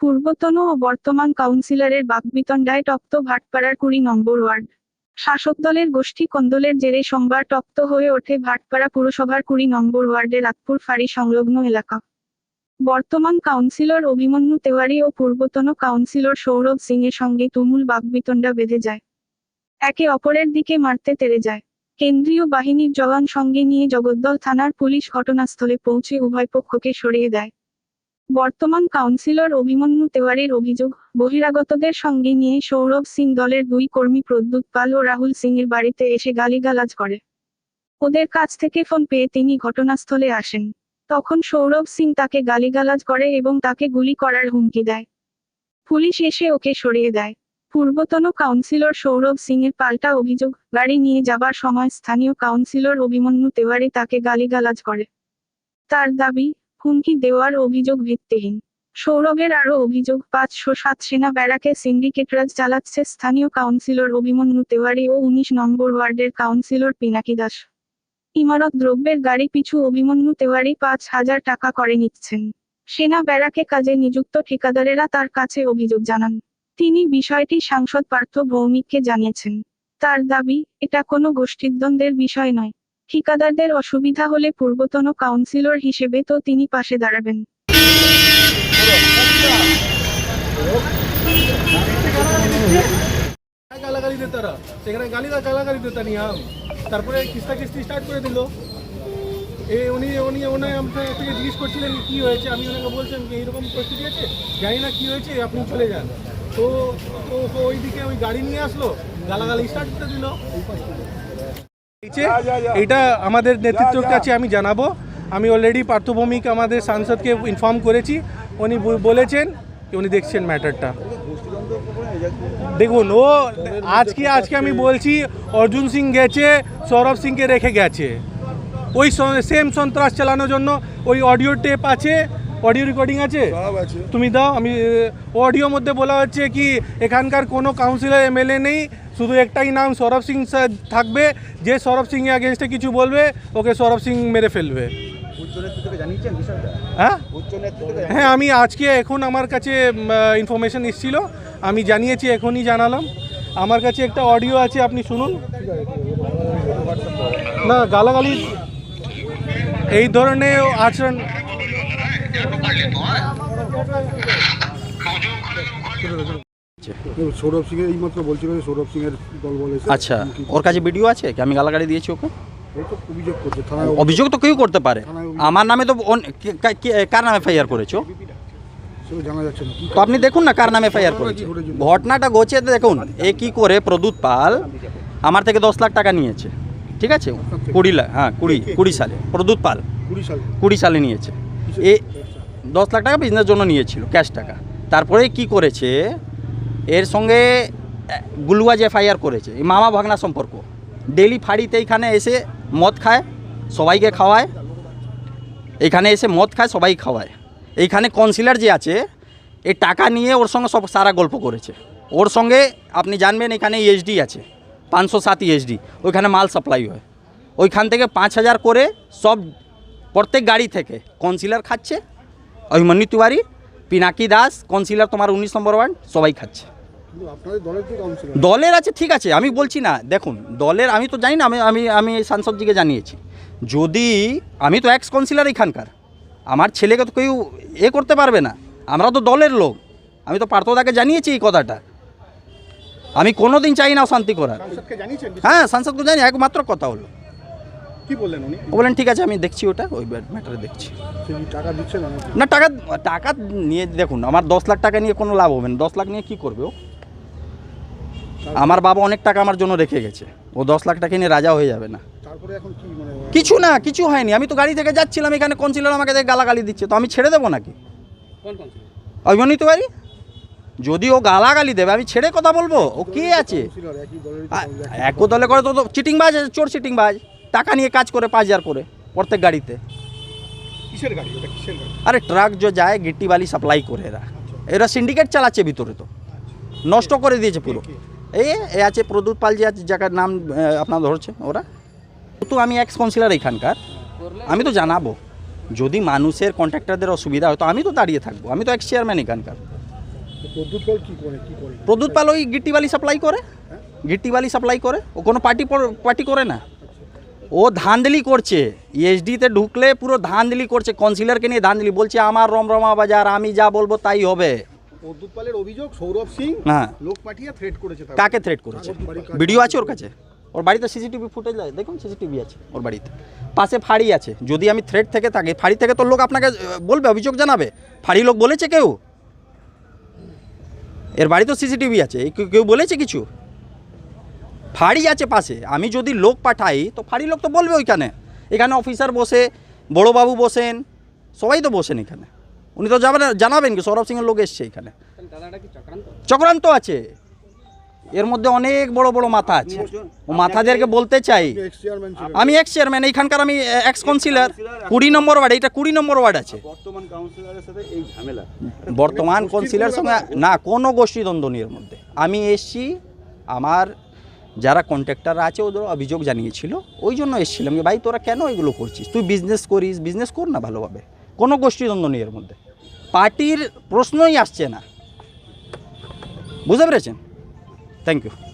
পূর্বতন ও বর্তমান কাউন্সিলরের বাকবিতণ্ডায় তপ্ত ভাটপাড়ার কুড়ি নম্বর ওয়ার্ড। শাসক দলের গোষ্ঠী কন্দলের জেরে সোমবার তপ্ত হয়ে ওঠে ভাটপাড়া পুরসভার কুড়ি নম্বর ওয়ার্ডের রাতপুর ফাঁড়ি সংলগ্ন এলাকা। বর্তমান কাউন্সিলর অভিমন্যু তেওয়ারি ও পূর্বতন কাউন্সিলর সৌরভ সিং এর সঙ্গে তুমুল বাকবিতণ্ডা বেঁধে যায়। একে অপরের দিকে মারতে তেড়ে যায়। কেন্দ্রীয় বাহিনীর জওয়ান সঙ্গে নিয়ে জগদ্দল থানার পুলিশ ঘটনাস্থলে পৌঁছে উভয় পক্ষকে সরিয়ে দেয়। বর্তমান কাউন্সিলর অভিমন্যু তেওয়ারির অভিযোগ, বহিরাগতদের সঙ্গে নিয়ে সৌরভ সিং দলের দুই কর্মী প্রদ্যুৎ পাল ও রাহুল সিং এর বাড়িতে এসে গালিগালাজ করে। ওদের কাছ থেকে ফোন পেয়ে তিনি ঘটনাস্থলে আসেন। তখন সৌরভ সিং তাকে গালিগালাজ করে এবং তাকে গুলি করার হুমকি দেয়। পুলিশ এসে ওকে সরিয়ে দেয়। পূর্বতন কাউন্সিলর সৌরভ সিং এর পাল্টা অভিযোগ, গাড়ি নিয়ে যাবার সময় স্থানীয় কাউন্সিলর অভিমন্যু তেওয়ারি তাকে গালিগালাজ করে। তার দাবি হুমকি দেওয়ার অভিযোগ ভিত্তিহীন। সৌরভের আরও অভিযোগ, পাঁচশো সাত সেনা ব্যারাকে সিন্ডিকেটরাজ চালাচ্ছে স্থানীয় কাউন্সিলর অভিমন্যু তেওয়ারি ও উনিশ নম্বর ওয়ার্ডের কাউন্সিলর পিনাকি দাস। ইমারত দ্রব্যের গাড়ি পিছু অভিমন্যু তেওয়ারি পাঁচ হাজার টাকা করে নিচ্ছেন। সেনা ব্যারাকে কাজে নিযুক্ত ঠিকাদারেরা তার কাছে অভিযোগ জানান। তিনি বিষয়টি সাংসদ পার্থ ভৌমিককে জানিয়েছেন। তার দাবি, এটা কোনো গোষ্ঠীদ্বন্দ্বের বিষয় নয়। ঠিকাদারদের অসুবিধা হলে পূর্বতন কাউন্সিলর হিসেবে তো তিনি পাশে দাঁড়াবেন। গালাগালি দিত সেখানে গালি গালাগালি তারপরে কিস্তা কিস্তি স্টার্ট করে দিল। এ উনি উনি ওনার আমাকে থেকে জিজ্ঞেস করছিলেন কি হয়েছে? আমি ওনাকে বলছেন যে এইরকম পরিস্থিতি আছে? জানি না কি হয়েছে, আপনি চলে যান। তো ওইদিকে ওই গাড়ি নিয়ে আসলো, গালাগালি স্টার্ট করে দিল। এটা আমাদের নেতৃত্বের কাছে আমি জানাব। আমি অলরেডি পার্থভৌমিক আমাদের সাংসদকে ইনফর্ম করেছি। উনি বলেছেন উনি দেখছেন ম্যাটারটা দেখুন ও আজকে আজকে আমি বলছি অর্জুন সিং গেছে সৌরভ সিংকে রেখে গেছে। ওই সেম সন্ত্রাস চালানোর জন্য ওই অডিও টেপ আছে। অডিও রেকর্ডিং আছে? তুমি দাও আমি অডিও মধ্যে বলা হচ্ছে কি এখানকার কোনো কাউন্সিলর এমএলএ নেই শুধু একটাই নাম সৌরভ সিং স্যার থাকবে যে সৌরভ সিং এর আগেনস্টে কিছু বলবে ওকে সৌরভ সিং মেরে ফেলবে। হ্যাঁ? হ্যাঁ আমি আজকে এখন আমার কাছে ইনফরমেশন এসেছিল আমি জানিয়েছি এখনই জানালাম। আমার কাছে একটা অডিও আছে আপনি শুনুন। না গালাগালি এই ধরনের আচরণ সৌরভ সিং এর এইমাত্র বলছিল যে সৌরভ সিং এর দল বলে আচ্ছা ওর কাছে ভিডিও আছে? কি আমি গালাগালি দিয়েছি ওকে? অভিযোগ তো কেউ করতে পারে। আমার নামে তো কার নামে এফআইআর করেছ? তো আপনি দেখুন না কার নামে এফআইআর করেছে। ঘটনাটা ঘটছে দেখুন এ কি করে প্রদূত পাল আমার থেকে দশ লাখ টাকা নিয়েছে। ঠিক আছে? কুড়ি লাখ হ্যাঁ কুড়ি কুড়ি সালে প্রদূত পাল। কুড়ি সালে। কুড়ি সালে নিয়েছে। এ দশ লাখ টাকা বিজনেস জন্য নিয়েছিল ক্যাশ টাকা। তারপরে কি করেছে? এর সঙ্গে গুলুয়াজ এফআইআর করেছে মামা ভাগনা সম্পর্ক। ডেলি ফাড়িতে এইখানে এসে মদ খায়, সবাইকে খাওয়ায়। এইখানে এসে মদ খায়, সবাই খাওয়ায়। এইখানে কনসিলার যে আছে এই টাকা নিয়ে ওর সঙ্গে সব সারা গল্প করেছে। ওর সঙ্গে, আপনি জানবেন এখানে ইএসডি আছে, পাঁচশো সাত ইএসডি ওইখানে মাল সাপ্লাই হয়। ওইখান থেকে পাঁচ হাজার করে সব প্রত্যেক গাড়ি থেকে কাউন্সিলর খাচ্ছে অভিমন্যু তিওয়ারি পিনাকি দাস কাউন্সিলর তোমার উনিশ নম্বর ওয়ার্ড সবাই খাচ্ছে। দলের আছে ঠিক আছে আমি বলছি না দেখুন দলের আমি তো জানি না আমি আমি আমি সাংসদজিকে জানিয়েছি। যদি আমি তো এক্স কাউন্সিলর এখানকার আমার ছেলেকে তো কেউ এ করতে পারবে না আমরা তো দলের লোক আমি তো পার্থদাকে জানিয়েছি এই কথাটা। আমি কোনো দিন চাই না অশান্তি করার। হ্যাঁ সাংসদকে জানি একমাত্র কথা হলো। কি বললেন উনি? ও বলেন ঠিক আছে আমি দেখছি ওটা ওই ম্যাটারে দেখছি। টাকা না টাকা টাকা নিয়ে দেখুন আমার দশ লাখ টাকা নিয়ে কোনো লাভ হবে না। দশ লাখ নিয়ে কী করবে ও? আমার বাবা অনেক টাকা আমার জন্য রেখে গেছে। ও দশ লাখ টাকা নিয়ে রাজা হয়ে যাবে না। তারপরে এখন কি মানে কিছু না কিছু হয়নি। আমি তো গাড়ি থেকে যাচ্ছিলাম এখানে কনসিলার আমাকে দেখে গালাগালি দিচ্ছে। তো আমি ছেড়ে দেবো নাকি? অভিমানিত পারি যদি ও গালাগালি দেবে আমি ছেড়ে কথা বলব? ও কে আছে? এক দলে করে তো চিটিং বাজ চোর চিটিং বাজ টাকা নিয়ে কাজ করে পাঁচ হাজার করে প্রত্যেক গাড়িতে। কিসের গাড়ি? ওটা কিসের গাড়ি? আরে ট্রাক যে যায় গিट्टी বালি সাপ্লাই করে এরা। এরা সিন্ডিকেট চালাচ্ছে ভিতরে তো। নষ্ট করে দিয়েছে পুরো। এই এ আছে প্রদূত পাল যে আছে যাকার নাম আপনার ধরছে ওরা। তো আমি এক্স কাউন্সিলর এখানকার আমি তো জানাব। যদি মানুষের কন্ট্রাক্টরদের অসুবিধা হয় তো আমি তো দাঁড়িয়ে থাকব। আমি তো এক্স চেয়ারম্যান এখানকার তো প্রদ্যুৎ পাল ওই গিট্টি বালি সাপ্লাই করে। গিট্টি বালি সাপ্লাই করে। ও কোনো পার্টি পার্টি করে না। ও ধান্দলি করছে। ইএসডিতে ঢুকলে পুরো ধান্দলি করছে কাউন্সিলরকে নিয়ে ধান্দলি বলছে আমার রমরমা বাজার আমি যা বলব তাই হবে। প্রদ্যুৎ পালের অভিযোগ সৌরভ সিং হ্যাঁ। লোক পাঠিয়ে থ্রেট করেছে। কাকে থ্রেট করেছে? ভিডিও আছে ওর কাছে? ওর বাড়িতে সিসিটিভি ফুটেজ দেখুন সিসিটিভি আছে ওর বাড়িতে। পাশে ফাঁড়ি আছে। যদি আমি থ্রেট থেকে থাকি ফাঁড়ি থেকে তো লোক আপনাকে বলবে অভিযোগ জানাবে। ফাঁড়ি লোক বলেছে কেউ? এর বাড়িতে সিসিটিভি আছে। কেউ- কেউ বলেছে কিছু? ফাঁড়ি আছে পাশে। আমি যদি লোক পাঠাই তো ফাঁড়ি লোক তো বলবে ওইখানে। এখানে অফিসার বসে বড়োবাবু বসেন সবাই তো বসেন এখানে। উনি তো যাবেন জানাবেন কি সৌরভ সিংয়ের লোক এসছে এখানে। চক্রান্ত? আছে। এর মধ্যে অনেক বড় বড় মাথা আছে। ও মাথাদেরকে বলতে চাই। আমি এক্স চেয়ারম্যান এইখানকার আমি এক্স কাউন্সিলর কুড়ি নম্বর ওয়ার্ড এটা কুড়ি নম্বর ওয়ার্ড আছে। বর্তমান কাউন্সিলর সঙ্গে না কোনো গোষ্ঠীদ্বন্দ্ব এর মধ্যে। আমি এসছি আমার যারা কন্ট্রাক্টাররা আছে ওদের অভিযোগ জানিয়েছিল। ওই জন্য এসেছিলাম যে, ভাই, তোরা কেন এগুলো করছিস? তুই বিজনেস করিস বিজনেস কর না ভালোভাবে। কোনো গোষ্ঠীদ্বন্দ্ব নেই এর মধ্যে। পার্টির প্রশ্নই আসছে না। বুঝতে পেরেছেন? Thank you